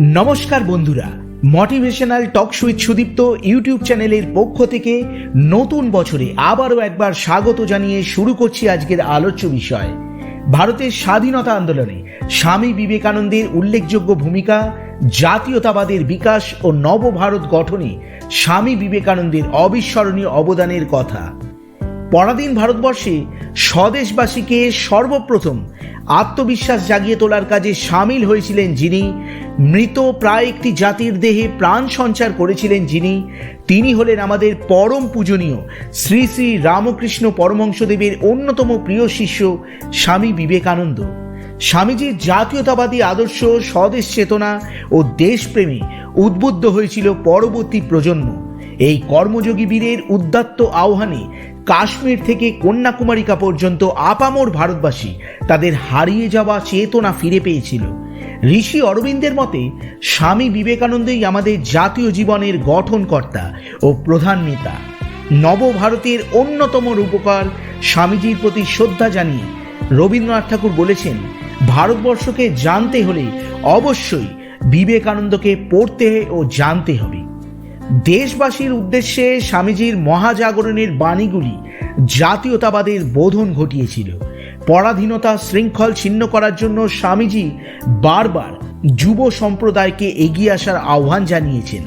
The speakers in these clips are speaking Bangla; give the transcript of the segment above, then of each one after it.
নমস্কার বন্ধুরা motivational talk with Sudipta YouTube চ্যানেলের পক্ষ থেকে নতুন বছরে আবারও একবার স্বাগত জানিয়ে শুরু করছি আজকের আলোচ্য বিষয়। ভারতের স্বাধীনতা আন্দোলনে স্বামী বিবেকানন্দের উল্লেখযোগ্য ভূমিকা, জাতীয়তাবাদের বিকাশ ও নবভারত গঠনে স্বামী বিবেকানন্দের অবিস্মরণীয় অবদানের কথা। পরাধীন ভারতবর্ষে স্বদেশবাসীকে সর্বপ্রথম আত্মবিশ্বাস জাগিয়ে তোলার কাজে সামিল হয়েছিলেন যিনি, মৃত প্রায় একটি জাতির দেহে প্রাণ সঞ্চার করেছিলেন যিনি, তিনি হলেন আমাদের পরম পূজনীয় শ্রী শ্রী রামকৃষ্ণ পরমহংসদেবের অন্যতম প্রিয় শিষ্য স্বামী বিবেকানন্দ। স্বামীজির জাতীয়তাবাদী আদর্শ স্বদেশ চেতনা ও দেশপ্রেমে উদ্বুদ্ধ হয়েছিল পরবর্তী প্রজন্ম। এই কর্মযোগী বীরের উদ্দাত্ত আহ্বানে কাশ্মীর থেকে কন্যাকুমারিকা পর্যন্ত আপামর ভারতবাসী তাদের হারিয়ে যাওয়া চেতনা ফিরে পেয়েছিল। ঋষি অরবিন্দের মতে, স্বামী বিবেকানন্দই আমাদের জাতীয় জীবনের গঠনকর্তা ও প্রধান নেতা। নবভারতের অন্যতম রূপকার স্বামীজির প্রতি শ্রদ্ধা জানিয়ে রবীন্দ্রনাথ ঠাকুর বলেছেন, ভারতবর্ষকে জানতে হলে অবশ্যই বিবেকানন্দকে পড়তে ও জানতে হবে। দেশবাসীর উদ্দেশ্যে স্বামীজির মহাজাগরণের বাণীগুলি জাতীয়তাবাদের বোধন ঘটিয়েছিল। পরাধীনতা শৃঙ্খল ছিন্ন করার জন্য স্বামীজি বারবার যুব সম্প্রদায়কে এগিয়ে আসার আহ্বান জানিয়েছেন।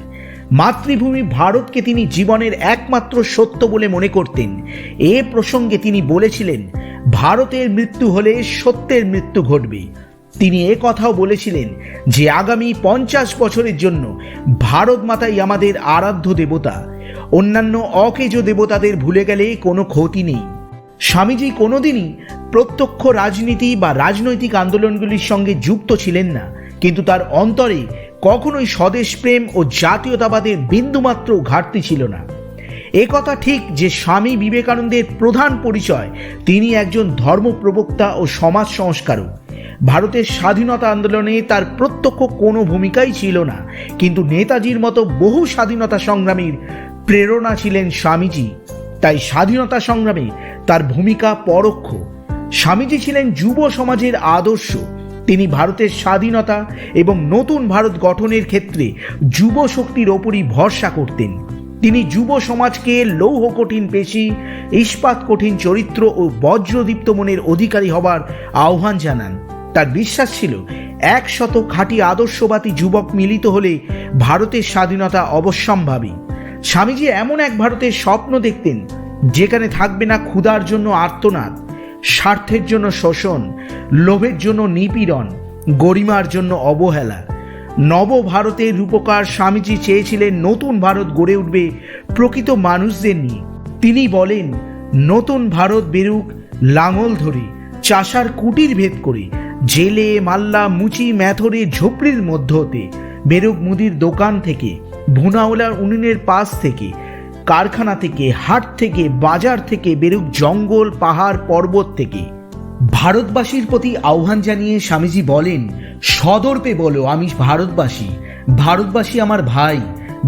মাতৃভূমি ভারতকে তিনি জীবনের একমাত্র সত্য বলে মনে করতেন। এ প্রসঙ্গে তিনি বলেছিলেন, ভারতের মৃত্যু হলে সত্যের মৃত্যু ঘটবে। তিনি এ কথাও বলেছিলেন যে আগামী পঞ্চাশ বছরের জন্য ভারত মাতাই আমাদের আরাধ্য দেবতা। অন্যান্য অকেজ দেবতাদের ভুলে গেলে কোনো ক্ষতি নেই। স্বামীজি কোনোদিনই প্রত্যক্ষ রাজনীতি বা রাজনৈতিক আন্দোলনগুলির সঙ্গে যুক্ত ছিলেন না। কিন্তু তার অন্তরে কখনোই স্বদেশপ্রেম ও জাতীয়তাবাদের বিন্দুমাত্র ঘাটতি ছিল না। একথা ঠিক যে স্বামী বিবেকানন্দের প্রধান পরিচয় তিনি একজন ধর্মপ্রবক্তা ও সমাজ সংস্কারক। ভারতের স্বাধীনতা আন্দোলনে তার প্রত্যক্ষ কোনো ভূমিকাই ছিল না। কিন্তু নেতাজির মতো বহু স্বাধীনতা সংগ্রামীর প্রেরণা ছিলেন স্বামীজি। তাই স্বাধীনতা সংগ্রামে তার ভূমিকা পরোক্ষ। স্বামীজি ছিলেন যুব সমাজের আদর্শ। তিনি ভারতের স্বাধীনতা এবং নতুন ভারত গঠনের ক্ষেত্রে যুব শক্তির ওপরই ভরসা করতেন। তিনি যুব সমাজকে লৌহ কঠিন পেশি, ইস্পাত কঠিন চরিত্র ও বজ্রদীপ্ত মনের অধিকারী হবার আহ্বান জানান। তার বিশ্বাস ছিল একশত খাঁটি আদর্শবাদী যুবক মিলিত হলে ভারতের স্বাধীনতা অবশ্যম্ভাবী। স্বামীজি এমন এক ভারতের স্বপ্ন দেখতেন, যেখানে থাকবে না ক্ষুধার জন্য আর্তনাদ, স্বার্থের জন্য শোষণ, লোভের জন্য নিপীড়ন, গরিমার জন্য অবহেলা। নব ভারতের রূপকার স্বামীজি চেয়েছিলেন নতুন ভারত গড়ে উঠবে প্রকৃত মানুষদের নিয়ে। তিনি বলেন, নতুন ভারত বেরুক লাঙল ধরে, চাষার কুটির ভেদ করে জেলে, মাল্লা, মুচি, ম্যাথরে, ঝোপড়ির মধ্য হতে বেরুক মুদির দোকান থেকে, ভুনাওলার উনুনের পাশ থেকে, কারখানা থেকে, হাট থেকে, বাজার থেকে বেরুক জঙ্গল, পাহাড়, পর্বত থেকে। ভারতবাসীর প্রতি আহ্বান জানিয়ে স্বামীজি বলেন, সদর্পে বলো আমি ভারতবাসী। ভারতবাসী আমার ভাই,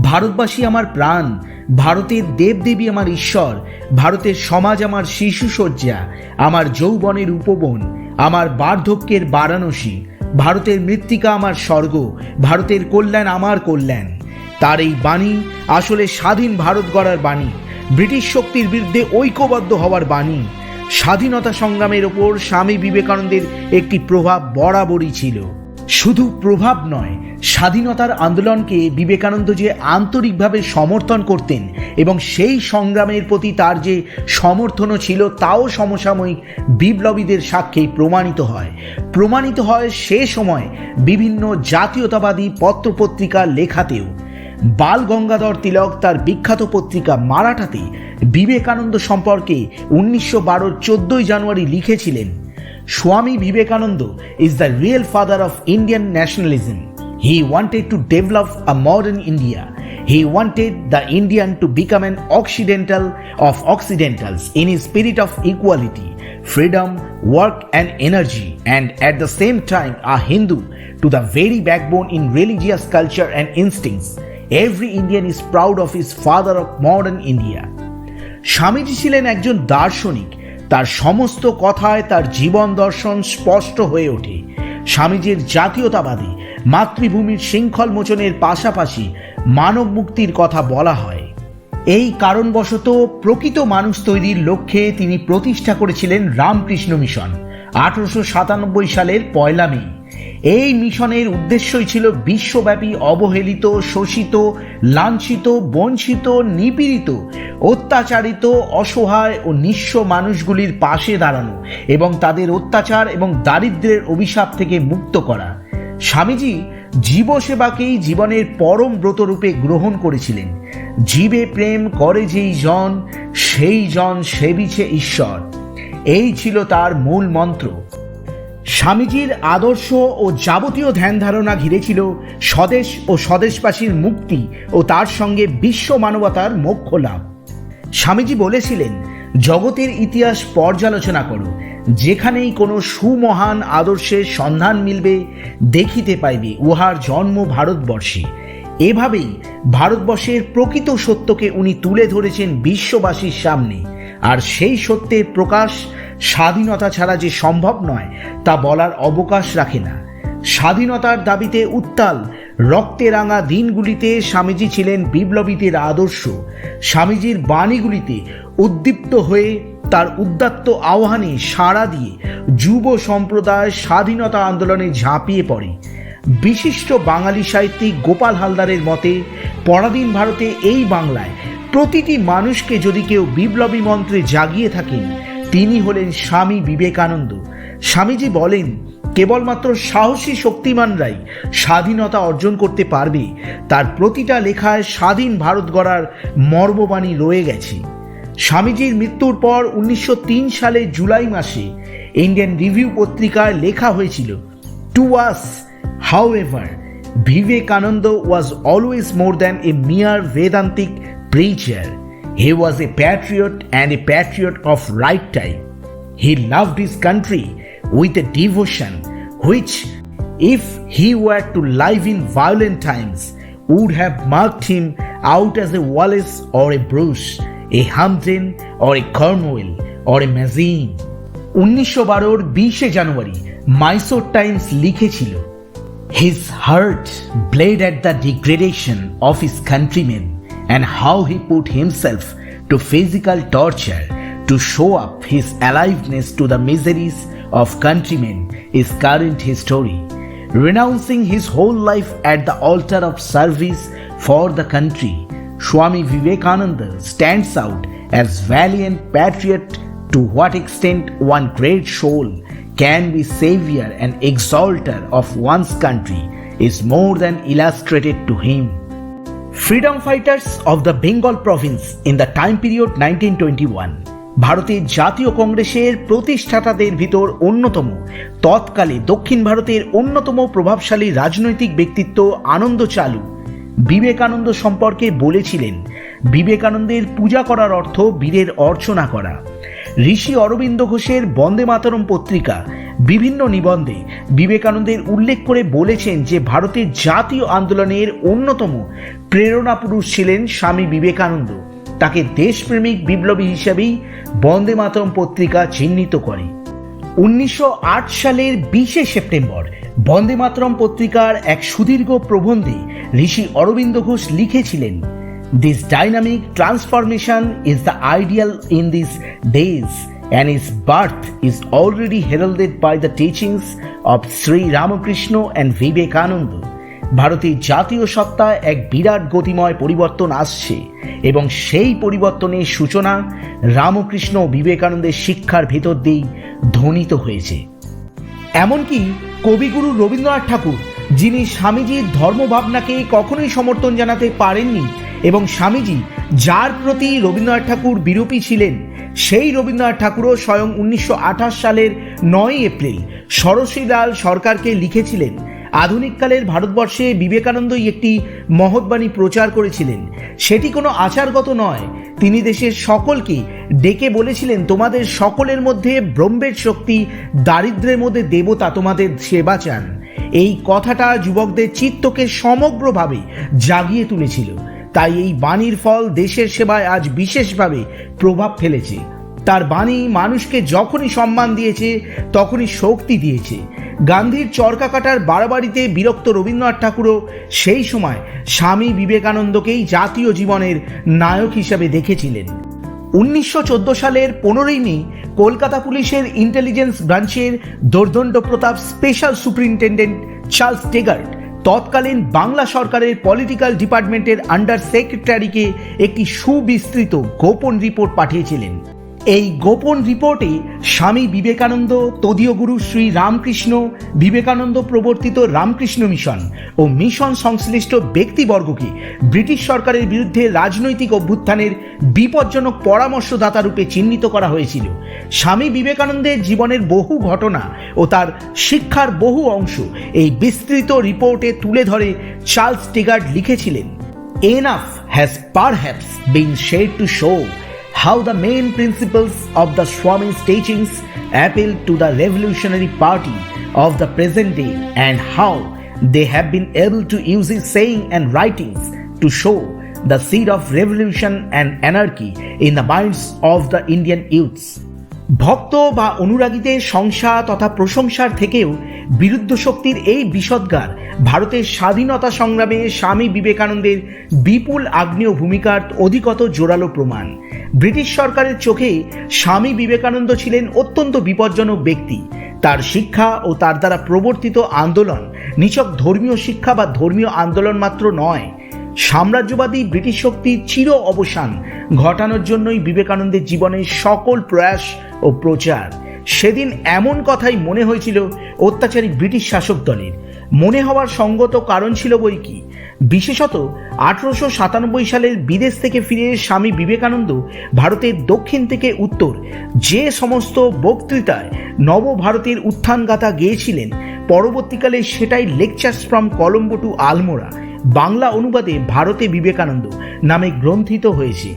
ভারতবাসী আমার প্রাণ। ভারতের দেবদেবী আমার ঈশ্বর, ভারতের সমাজ আমার শিশু শয্যা আমার যৌবনের উপবন, আমার বার্ধক্যের বারাণসী, ভারতের মৃত্তিকা আমার স্বর্গ, ভারতের কল্যাণ আমার কল্যাণ। তার এই বাণী আসলে স্বাধীন ভারত গড়ার বাণী, ব্রিটিশ শক্তির বিরুদ্ধে ঐক্যবদ্ধ হওয়ার বাণী। স্বাধীনতা সংগ্রামের ওপর স্বামী বিবেকানন্দের একটি প্রভাব বরাবরই ছিল। শুধু প্রভাব নয়, স্বাধীনতার আন্দোলনকে বিবেকানন্দ যে আন্তরিকভাবে সমর্থন করতেন এবং সেই সংগ্রামের প্রতি তার যে সমর্থনও ছিল তাও সমসাময়িক বিপ্লবীদের সাক্ষ্যেই প্রমাণিত হয়। প্রমাণিত হয় সে সময় বিভিন্ন জাতীয়তাবাদী পত্রপত্রিকার লেখাতেও। বাল গঙ্গাধর তিলক তার বিখ্যাত পত্রিকা মারাঠাতে বিবেকানন্দ সম্পর্কে উনিশশো বারোর চোদ্দই জানুয়ারি লিখেছিলেন Swami Vivekananda is the real father of Indian nationalism he wanted to develop a modern India he wanted the Indian to become an occidental of occidentals in the spirit of equality freedom work and energy and at the same time a Hindu to the very backbone in religious culture and instincts every Indian is proud of his father of modern India Swamiji ছিলেন একজন দার্শনিক তার সমস্ত কথায় তার জীবন দর্শন স্পষ্ট হয়ে ওঠে। স্বামীজির জাতীয়তাবাদী, মাতৃভূমির শৃঙ্খল মোচনের পাশাপাশি মানব মুক্তির কথা বলা হয়। এই কারণবশত প্রকৃত মানুষ তৈরির লক্ষ্যে তিনি প্রতিষ্ঠা করেছিলেন রামকৃষ্ণ মিশন, আঠারোশো সাতানব্বই সালের পয়লা মে। এই মিশনের উদ্দেশ্যই ছিল বিশ্বব্যাপী অবহেলিত, শোষিত, লাঞ্ছিত, বঞ্চিত, নিপীড়িত, অত্যাচারিত, অসহায় ও নিঃস্ব মানুষগুলির পাশে দাঁড়ানো এবং তাদের অত্যাচার এবং দারিদ্র্যের অভিশাপ থেকে মুক্ত করা। স্বামীজি জীবসেবাকেই জীবনের পরম ব্রতরূপে গ্রহণ করেছিলেন। জীবে প্রেম করে যেই জন, সেই জন সেবিছে ঈশ্বর। এই ছিল তার মূল মন্ত্র। স্বামীজির আদর্শ ও যাবতীয় ধ্যান ধারণা ঘিরেছিল স্বদেশ ও স্বদেশবাসীর মুক্তি ও তার সঙ্গে বিশ্ব মানবতার মোক্ষ লাভ। স্বামীজি বলেছিলেন, জগতের ইতিহাস পর্যালোচনা করো, যেখানেই কোনো সুমহান আদর্শের সন্ধান মিলবে, দেখিতে পাইবে উহার জন্ম ভারতবর্ষে। এভাবেই ভারতবর্ষের প্রকৃত সত্যকে উনি তুলে ধরেছেন বিশ্ববাসীর সামনে। আর সেই সত্যের প্রকাশ স্বাধীনতা ছাড়া যে সম্ভব নয়, তা বলার অবকাশ রাখে না। স্বাধীনতার দাবিতে উত্তাল, রক্তে রাঙা দিনগুলিতে স্বামীজি ছিলেন বিপ্লবীদের আদর্শ। স্বামীজির বাণীগুলিতে উদ্দীপ্ত হয়ে তার উদ্দাত্ত আহ্বানে সাড়া দিয়ে যুব সম্প্রদায় স্বাধীনতা আন্দোলনে ঝাঁপিয়ে পড়ে। বিশিষ্ট বাঙালি সাহিত্যিক গোপাল হালদারের মতে, পরাধীন ভারতে এই বাংলায় প্রতিটি মানুষকে যদি কেউ বিপ্লবী মন্ত্রে জাগিয়ে থাকেন তিনি হলেন স্বামী বিবেকানন্দ। স্বামীজি বলেন, কেবলমাত্র সাহসী শক্তিমানরাই স্বাধীনতা অর্জন করতে পারবে। তার প্রতিটা লেখায় স্বাধীন ভারত গড়ার মর্মবাণী রয়ে গেছে। স্বামীজির মৃত্যুর পর উনিশশো সালে জুলাই মাসে ইন্ডিয়ান রিভিউ পত্রিকায় লেখা হয়েছিল to us however Vivekananda was always more than a mere Vedantic preacher. He was a patriot and a patriot of right time. He loved his country with a devotion which, if he were to live in violent times, would have marked him out as a Wallace or a Bruce, a Hampden or a Cornwall or a Mazzine. উনিশশো বারোর বিশে জানুয়ারি মাইসোর টাইমস লিখেছিল His heart bled at the degradation of his countrymen and how he put himself to physical torture to show up his aliveness to the miseries of countrymen is current history. Renouncing his whole life at the altar of service for the country, Swami Vivekananda stands out as valiant patriot to what extent one great soul can be savior and exalter of one's country is more than illustrated to him. Freedom fighters of the Bengal province in the time period nineteen twenty one ভারতের জাতীয় কংগ্রেসের প্রতিষ্ঠাতাদের ভিতর অন্যতম। তৎকালে দক্ষিণ ভারতের অন্যতম প্রভাবশালী রাজনৈতিক ব্যক্তিত্ব আনন্দ চালু। বিবেকানন্দ সম্পর্কে বলেছিলেন, বিবেকানন্দের পূজা করার অর্থ বীরের অর্চনা করা। ঋষি অরবিন্দ ঘোষের বন্দে মাতরম পত্রিকা, বিভিন্ন নিবন্ধে বিবেকানন্দের উল্লেখ করে বলেছেন যে ভারতের জাতীয় আন্দোলনের অন্যতম প্রেরণা পুরুষ ছিলেন স্বামী বিবেকানন্দ। তাকে দেশপ্রেমিক বিপ্লবী হিসেবেই বন্দে মাতরম পত্রিকা চিহ্নিত করে। উনিশশো আট সালের বিশে সেপ্টেম্বর বন্দে মাতরম পত্রিকার এক সুদীর্ঘ প্রবন্ধে ঋষি অরবিন্দ ঘোষ লিখেছিলেন This dynamic transformation is the ideal in these days, and its birth is already heralded by the teachings of Sri Ramakrishna and Vivekananda. ভারতের জাতীয় সত্তায় এক বিরাট গতিময় পরিবর্তন আসছে এবং সেই পরিবর্তনের সূচনা রামকৃষ্ণ বিবেকানন্দের শিক্ষার ভেতর দিয়েই ধ্বনিত হয়েছে এমনকি কবিগুরু রবীন্দ্রনাথ ঠাকুর যিনি স্বামীজির ধর্মভাবনাকে কখনোই সমর্থন জানাতে পারেননি এবং স্বামীজি, যার প্রতি রবীন্দ্রনাথ ঠাকুর বিরূপী ছিলেন, সেই রবীন্দ্রনাথ ঠাকুরও স্বয়ং উনিশশো আঠাশ সালের নয় এপ্রিল সরস্বীলাল সরকারকে লিখেছিলেন। আধুনিককালের ভারতবর্ষে বিবেকানন্দই একটি মহৎবাণী প্রচার করেছিলেন। সেটি কোনো আচারগত নয়। তিনি দেশের সকলকে ডেকে বলেছিলেন, তোমাদের সকলের মধ্যে ব্রহ্মের শক্তি, দারিদ্র্যের মধ্যে দেবতা তোমাদের সেবা চান। এই কথাটা যুবকদের চিত্তকে সমগ্রভাবে জাগিয়ে তুলেছিল। তাই এই বাণীর ফল দেশের সেবায় আজ বিশেষভাবে প্রভাব ফেলেছে। তার বাণী মানুষকে যখনই সম্মান দিয়েছে, তখনই শক্তি দিয়েছে। গান্ধীর চরকা কাটার বাড়াবাড়িতে বিরক্ত রবীন্দ্রনাথ ঠাকুরও সেই সময় স্বামী বিবেকানন্দকেই জাতীয় জীবনের নায়ক হিসাবে দেখেছিলেন। উনিশশো চোদ্দ সালের পনেরোই মে কলকাতা পুলিশের ইন্টেলিজেন্স ব্রাঞ্চের দোর্দণ্ড প্রতাপ স্পেশাল সুপারিনটেন্ডেন্ট চার্লস টেগার্ট তৎকালীন বাংলা সরকারের পলিটিক্যাল ডিপার্টমেন্টের আন্ডার সেক্রেটারিকে একটি সুবিস্তৃত গোপন রিপোর্ট পাঠিয়েছিলেন। এই গোপন রিপোর্টে স্বামী বিবেকানন্দ, তদীয় গুরু শ্রী রামকৃষ্ণ, বিবেকানন্দ প্রবর্তিত রামকৃষ্ণ মিশন ও মিশন সংশ্লিষ্ট ব্যক্তিবর্গকে ব্রিটিশ সরকারের বিরুদ্ধে রাজনৈতিক অভ্যুত্থানের বিপজ্জনক পরামর্শদাতা রূপে চিহ্নিত করা হয়েছিল। স্বামী বিবেকানন্দের জীবনের বহু ঘটনা ও তার শিক্ষার বহু অংশ এই বিস্তৃত রিপোর্টে তুলে ধরে চার্লস টিগার্ড লিখেছিলেন enough has perhaps been said to show how the main principles of the Swami's teachings appeal to the revolutionary party of the present day and how they have been able to use his saying and writings to show the seed of revolution and anarchy in the minds of the Indian youths. ভক্ত বা অনুরাগীদের সংসা তথা প্রশংসার থেকেও বিরুদ্ধ শক্তির এই বিষদগার ভারতের স্বাধীনতা সংগ্রামে স্বামী বিবেকানন্দের বিপুল আগ্নেয় ভূমিকার অধিকত জোরালো প্রমাণ। ব্রিটিশ সরকারের চোখে স্বামী বিবেকানন্দ ছিলেন অত্যন্ত বিপজ্জনক ব্যক্তি। তার শিক্ষা ও তার দ্বারা প্রবর্তিত আন্দোলন নিছক ধর্মীয় শিক্ষা বা ধর্মীয় আন্দোলন মাত্র নয়। সাম্রাজ্যবাদী ব্রিটিশ শক্তির চির অবসান ঘটানোর জন্যই বিবেকানন্দের জীবনের সকল প্রয়াস ও প্রচার। সেদিন এমন কথাই মনে হয়েছিল অত্যাচারী ব্রিটিশ শাসক দলের। মনে হওয়ার সঙ্গত কারণ ছিল বই কি? বিশেষত আঠারোশো সাতানব্বই সালের বিদেশ থেকে ফিরে স্বামী বিবেকানন্দ ভারতের দক্ষিণ থেকে উত্তর যে সমস্ত বক্তৃতায় নবভারতের উত্থানগাথা গেয়েছিলেন, পরবর্তীকালে সেটাই lectures from Colombo to Almora, Bangla অনুবাদে ভারতে বিবেকানন্দ নামে গ্রন্থিত হয়েছে।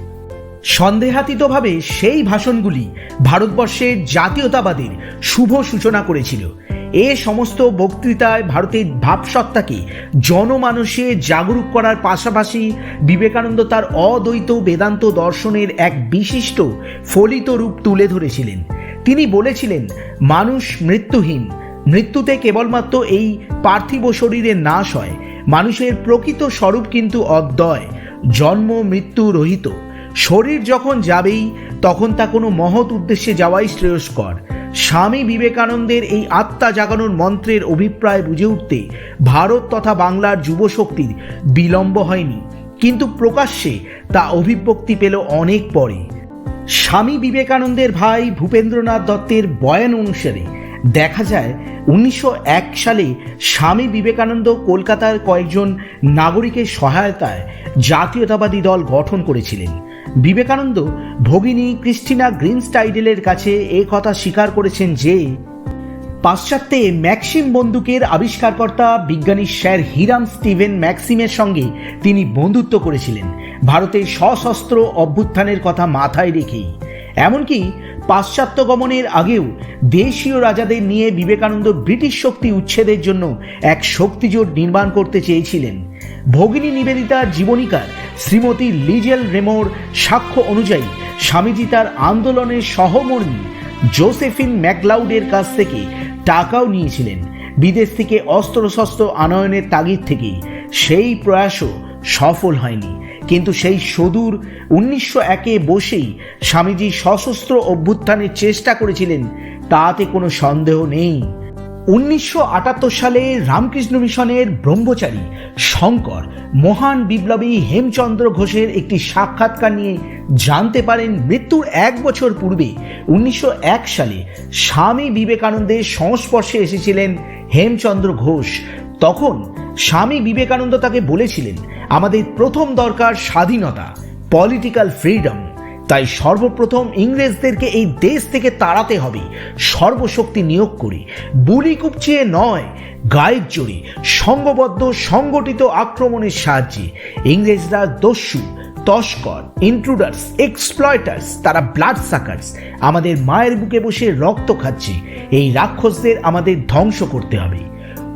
সন্দেহাতীতভাবে সেই ভাষণগুলি ভারতবর্ষের জাতীয়তাবাদের শুভ সূচনা করেছিল। এ সমস্ত বক্তৃতায় ভারতের ভাবসত্তাকে জনমানসে জাগরুক করার পাশাপাশি বিবেকানন্দ তার অদ্বৈত বেদান্ত দর্শনের এক বিশিষ্ট ফলিত রূপ তুলে ধরেছিলেন। তিনি বলেছিলেন, মানুষ মৃত্যুহীন, মৃত্যুতে কেবলমাত্র এই পার্থিব শরীরে নাশ হয়। মানুষের প্রকৃত স্বরূপ কিন্তু অদ্বয়, জন্ম মৃত্যু রহিত। শরীর যখন যাবেই, তখন তা কোনো মহৎ উদ্দেশ্যে যাওয়াই শ্রেয়স্কর। স্বামী বিবেকানন্দের এই আত্মা জাগানোর মন্ত্রের অভিপ্রায় বুঝে উঠতে ভারত তথা বাংলার যুবশক্তির বিলম্ব হয়নি। কিন্তু প্রকাশ্যে তা অভিব্যক্তি পেল অনেক পরে। স্বামী বিবেকানন্দের ভাই ভূপেন্দ্রনাথ দত্তের বয়ান অনুসারে দেখা যায়, উনিশশো এক সালে স্বামী বিবেকানন্দ কলকাতার কয়েকজন নাগরিকের সহায়তায় জাতীয়তাবাদী দল গঠন করেছিলেন। বিবেকানন্দ ভগিনী ক্রিস্টিনা গ্রিনস্টাইডেলের কাছে এ কথা স্বীকার করেছেন যে, পাশ্চাত্যে ম্যাক্সিম বন্দুকের আবিষ্কারকর্তা বিজ্ঞানী স্যার হিরাম স্টিভেন ম্যাক্সিমের সঙ্গে তিনি বন্ধুত্ব করেছিলেন। ভারতের সশস্ত্র অভ্যুত্থানের কথা মাথায় রেখেই। এমনকি পাশ্চাত্য গমনের আগেও দেশীয় রাজাদের নিয়ে বিবেকানন্দ ব্রিটিশ শক্তি উচ্ছেদের জন্য এক শক্তিজোট নির্মাণ করতে চেয়েছিলেন। ভগিনী নিবেদিতার জীবনীকার শ্রীমতী লিজেল রেমোর সাক্ষ্য অনুযায়ী স্বামীজি তার আন্দোলনের সহমর্মী জোসেফিন ম্যাকলাউডের কাছ থেকে টাকাও নিয়েছিলেন। বিদেশ থেকে অস্ত্রশস্ত্র আনয়নের তাগিদ থেকেই সেই প্রয়াসও সফল হয়নি। কিন্তু সেই সদূর উনিশশো একে বসেই স্বামীজি সশস্ত্র অভ্যুত্থানের চেষ্টা করেছিলেন, তাতে কোনো সন্দেহ নেই। উনিশশো আটাত্তর সালে রামকৃষ্ণ মিশনের ব্রহ্মচারী শঙ্কর মহান বিপ্লবী হেমচন্দ্র ঘোষের একটি সাক্ষাৎকার নিয়ে জানতে পারেন মৃত্যুর এক বছর পূর্বে উনিশশো এক সালে স্বামী বিবেকানন্দের সংস্পর্শে এসেছিলেন হেমচন্দ্র ঘোষ। তখন স্বামী বিবেকানন্দ তাকে বলেছিলেন, আমাদের প্রথম দরকার স্বাধীনতা পলিটিক্যাল ফ্রিডম তাই সর্বপ্রথম ইংরেজদেরকে এই দেশ থেকে তাড়াতে হবে, সর্বশক্তি নিয়োগ করে। বুলি কুপচিয়ে নয়, গায়ের জোরে সংঘবদ্ধ সংগঠিত আক্রমণের সাহায্যে। ইংরেজরা দস্যু, তস্কর ইন্ট্রুডার্স এক্সপ্লয়টার্স তারা ব্লাড সাকার্স আমাদের মায়ের বুকে বসে রক্ত খাচ্ছে। এই রাক্ষসদের আমাদের ধ্বংস করতে হবে।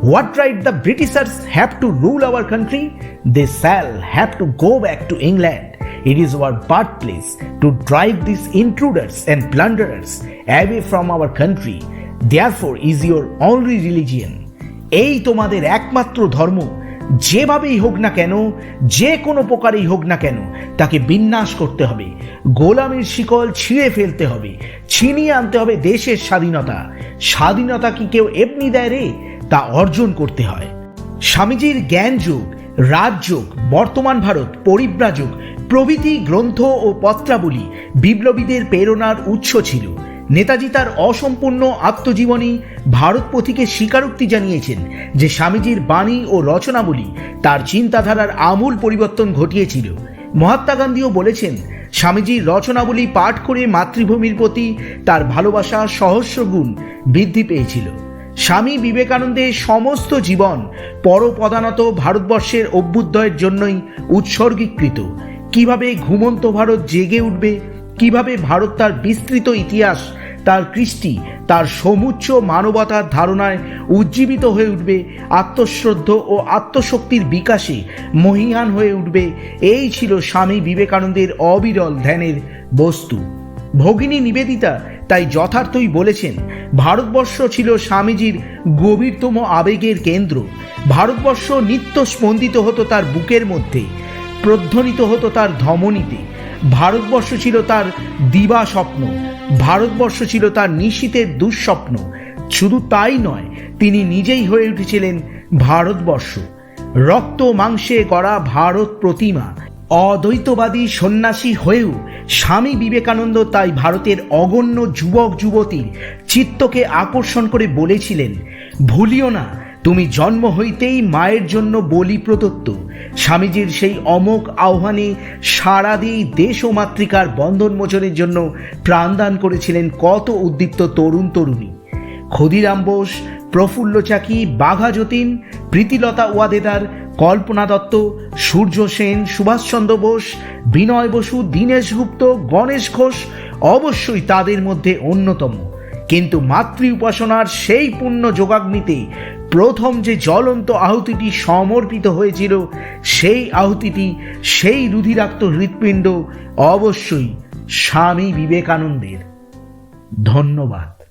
What right the Britishers have to rule our country They shall have to go back to England It is our birthplace to drive these intruders and plunderers away from our country. Therefore, is your only religion. এই তোমাদের একমাত্র ধর্ম। যেভাবেই হোক না কেন যে কোনো প্রকারেই হোক না কেন তাকে বিন্যাস করতে হবে। গোলামের শিকল ছিঁড়ে ফেলতে হবে। ছিনিয়ে আনতে হবে দেশের স্বাধীনতা। স্বাধীনতা কি কেউ এমনি দেয় রে? তা অর্জন করতে হয়। স্বামীজির জ্ঞান যুগ রাজযোগ বর্তমান ভারত পরিব্রাজক প্রভৃতি গ্রন্থ ও পত্রাবলী বিপ্লবীদের প্রেরণার উৎস ছিল। নেতাজি তার অসম্পূর্ণ আত্মজীবনী ভারত পথিকে স্বীকারোক্তি জানিয়েছেন যে স্বামীজির বাণী ও রচনাবলী তার চিন্তাধারার আমূল পরিবর্তন ঘটিয়েছিল। মহাত্মা গান্ধীও বলেছেন, স্বামীজির রচনাবলী পাঠ করে মাতৃভূমির প্রতি তার ভালোবাসা সহস্র গুণ বৃদ্ধি পেয়েছিল। স্বামী বিবেকানন্দের সমস্ত জীবন পরপদানত ভারতবর্ষের অভ্যুদয়ের জন্যই উৎসর্গীকৃত। কীভাবে ঘুমন্ত ভারত জেগে উঠবে, কীভাবে ভারত তার বিস্তৃত ইতিহাস, তার কৃষ্টি, তার সমুচ্চ মানবতার ধারণায় উজ্জীবিত হয়ে উঠবে, আত্মশ্রদ্ধ ও আত্মশক্তির বিকাশে মহিয়ান হয়ে উঠবে, এই ছিল স্বামী বিবেকানন্দের অবিরল ধ্যানের বস্তু। ভগিনী নিবেদিতা তাই যথার্থই বলেছেন, ভারতবর্ষ ছিল স্বামীজির গভীরতম আবেগের কেন্দ্র। ভারতবর্ষ নিত্য স্পন্দিত হতো তার বুকের মধ্যে, প্রধ্বনিত হতো তার ধমনীতে। ভারতবর্ষ ছিল তার দিবা স্বপ্ন ভারতবর্ষ ছিল তার নিশীতের দুঃস্বপ্ন। শুধু তাই নয়, তিনি নিজেই হয়ে উঠেছিলেন ভারতবর্ষ। রক্ত মাংসে গড়া ভারত প্রতিমা অদ্বৈতবাদী সন্ন্যাসী হয়েও স্বামী বিবেকানন্দ তাই ভারতের অগণ্য যুবক যুবতীর চিত্তকে আকর্ষণ করে বলেছিলেন, ভুলিও না, তুমি জন্ম হইতেই মায়ের জন্য বলি প্রদত্ত। স্বামীজির সেই অমোক আহ্বানে সাড়া দিয়ে দেশ ও মাতৃকার বন্ধন মোচনের জন্য প্রাণদান করেছিলেন কত উদ্দীপ্ত তরুণ তরুণী। ক্ষুদিরাম বোস প্রফুল্ল চাকি বাঘা যতীন, প্রীতিলতা ওয়াদেদার কল্পনা দত্ত, সূর্য সেন সুভাষচন্দ্র বোস, বিনয় বসু, দীনেশ গুপ্ত, গণেশ ঘোষ অবশ্যই তাদের মধ্যে অন্যতম। কিন্তু মাতৃ উপাসনার সেই পূর্ণ যোগাগ্নিতে প্রথম যে জ্বলন্ত আহুতিটি সমর্পিত হয়েছিল, সেই আহুতিটি, সেই রুধিরাক্ত হৃৎপিণ্ড অবশ্যই স্বামী বিবেকানন্দের। ধন্যবাদ।